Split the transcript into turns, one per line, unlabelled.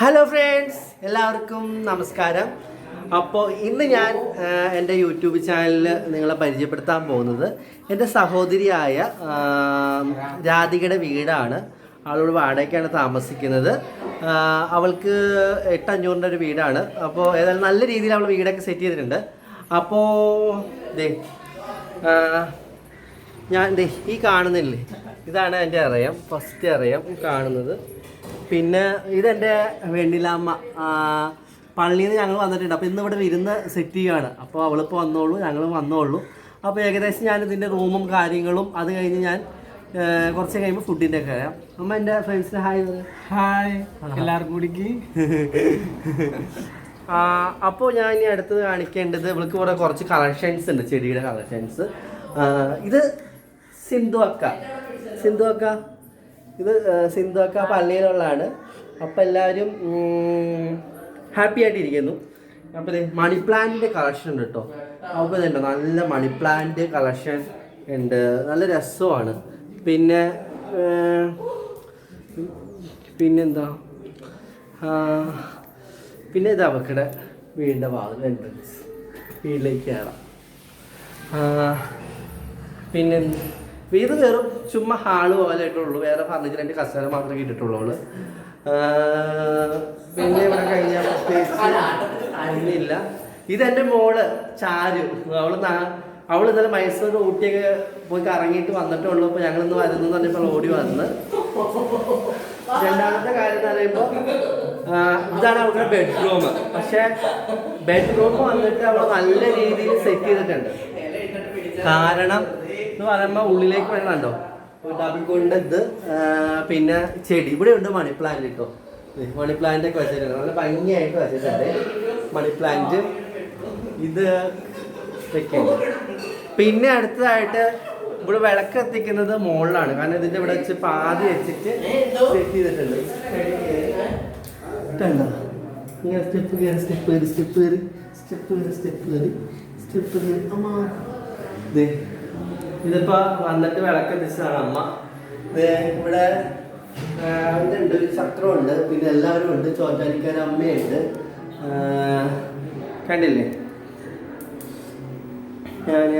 Hello friends എല്ലാവർക്കും നമസ്കാരം. അപ്പോൾ ഇന്ന് ഞാൻ എന്റെ യൂട്യൂബ് ചാനലിൽ നിങ്ങളെ പരിചയപ്പെടുത്താൻ പോകുന്നത് എന്റെ സഹോദരിയായ രാധികയുടെ വീടാണ്. അവളോട് വാടകയ്ക്കാണ് താമസിക്കുന്നത്. അവൾക്ക് എട്ടഞ്ഞൂറിന്റെ ഒരു വീടാണ്. അപ്പോൾ ഏതായാലും നല്ല രീതിയിൽ അവൾ വീടൊക്കെ സെറ്റ് ചെയ്തിട്ടുണ്ട്. അപ്പോൾ ദേ ഞാൻ ദേ ഈ കാണുന്നില്ലേ? ഇതാണ് എന്റെ അറിയാം ഫസ്റ്റ് അറിയാം കാണുന്നത്. പിന്നെ ഇതെന്റെ വെണ്ണിലാമ്മ. പള്ളിയിൽ നിന്ന് ഞങ്ങൾ വന്നിട്ടുണ്ട്. അപ്പോൾ ഇന്ന് ഇവിടെ വിരുന്ന് സെറ്റ് ചെയ്യുകയാണ് അപ്പോൾ അവളിപ്പോൾ വന്നോളൂ ഞങ്ങൾ വന്നോളൂ. അപ്പോൾ ഏകദേശം ഞാൻ ഇതിന്റെ റൂമും കാര്യങ്ങളും അത് കഴിഞ്ഞ് ഞാൻ കുറച്ച് കഴിയുമ്പോൾ ഫുഡിന്റെ ഒക്കെ വരാം. അമ്മ എന്റെ ഫ്രണ്ട്സിന് ഹായ്
ഹായ് എല്ലാവർക്കും കൂടിക്ക്.
അപ്പോൾ ഞാൻ ഇനി അടുത്ത് കാണിക്കേണ്ടത് ഇവൾക്ക് ഇവിടെ കുറച്ച് കളക്ഷൻസ് ഉണ്ട് ചെടിയുടെ കളക്ഷൻസ് ഇത് സിന്ധു അക്ക. സിന്ധു അക്ക? ഇത് ആ, സിന്ധു പള്ളിയിലുള്ളതാണ്. അപ്പോൾ എല്ലാവരും ഹാപ്പി ആയിട്ടിരിക്കുന്നു. അപ്പോൾ മണി പ്ലാന്റിന്റെ കളക്ഷൻ ഉണ്ട് കേട്ടോ അപ്പോൾ ഇതുണ്ടോ. നല്ല മണി പ്ലാന്റ് കളക്ഷൻ ഉണ്ട്. നല്ല രസമാണ്. പിന്നെ പിന്നെന്താ? പിന്നെ ഇത് അവക്കടെ വീടിന്റെ വാതിൽ എൻട്രൻസ് വീട്ടിലേക്ക് കയറാം ആ, പിന്നെ ഇത് വെറും ചുമ്മാ ഹാൾ പോലെ ആയിട്ടുള്ളൂ വേറെ ഫർണിച്ചർ എന്റെ കസേര മാത്രമേ കിട്ടിയിട്ടുള്ളൂ അവൾ. പിന്നെ ഇവിടെ കഴിഞ്ഞാൽ അതിനില്ല ഇതെന്റെ മോൾ ചാരു. അവൾ അവൾ ഇന്നലെ മൈസൂർ ഊട്ടിയൊക്കെ പോയി കറങ്ങിയിട്ട് വന്നിട്ടുള്ളൂ അപ്പോൾ ഞങ്ങളിന്ന് വരുന്നു പറഞ്ഞപ്പോൾ ഓടി വന്ന്. രണ്ടാമത്തെ കാര്യം എന്ന് പറയുമ്പോൾ ഇതാണ് അവളുടെ ബെഡ്റൂം പക്ഷെ ബെഡ്റൂം വന്നിട്ട് അവൾ നല്ല രീതിയിൽ സെറ്റ് ചെയ്തിട്ടുണ്ട്. കാരണം എന്ന് പറയുമ്പോൾ ഉള്ളിലേക്ക് വേണോ ഡബിൾ കൊണ്ടത് ഇത് പിന്നെ ചെടി. ഇവിടെ ഉണ്ട് മണി പ്ലാന്റ് കിട്ടും മണി പ്ലാന്റ് ഒക്കെ വെച്ചിട്ടുണ്ട്. നല്ല ഭംഗിയായിട്ട് വെച്ചിട്ടുണ്ട്. മണി പ്ലാന്റ് ഇത് വെക്കുന്നു പിന്നെ അടുത്തതായിട്ട് ഇവിടെ വിളക്ക് എത്തിക്കുന്നത് മുകളിലാണ്. കാരണം ഇതിന്റെ ഇവിടെ വെച്ച് പാതി വെച്ചിട്ട് സെറ്റ് ചെയ്തിട്ടുണ്ട്. ഇങ്ങനെ സ്റ്റെപ്പ് കയറി സ്റ്റെപ്പ് കയറി സ്റ്റെപ്പ് കയറി സ്റ്റെപ്പ് കയറി സ്റ്റെപ്പ് കയറി സ്റ്റെപ്പ് കയറി. അമ്മ. ഇതിപ്പോ വന്നിട്ട് വിളക്ക് എത്തിച്ചതാണ് അമ്മ. ഇവിടെ ഇതുണ്ട് ഒരു ശത്രുണ്ട് പിന്നെ എല്ലാവരും ഉണ്ട് ചോറ്റാനിക്കാര അമ്മയുണ്ട്. കണ്ടില്ലേ? ഞാൻ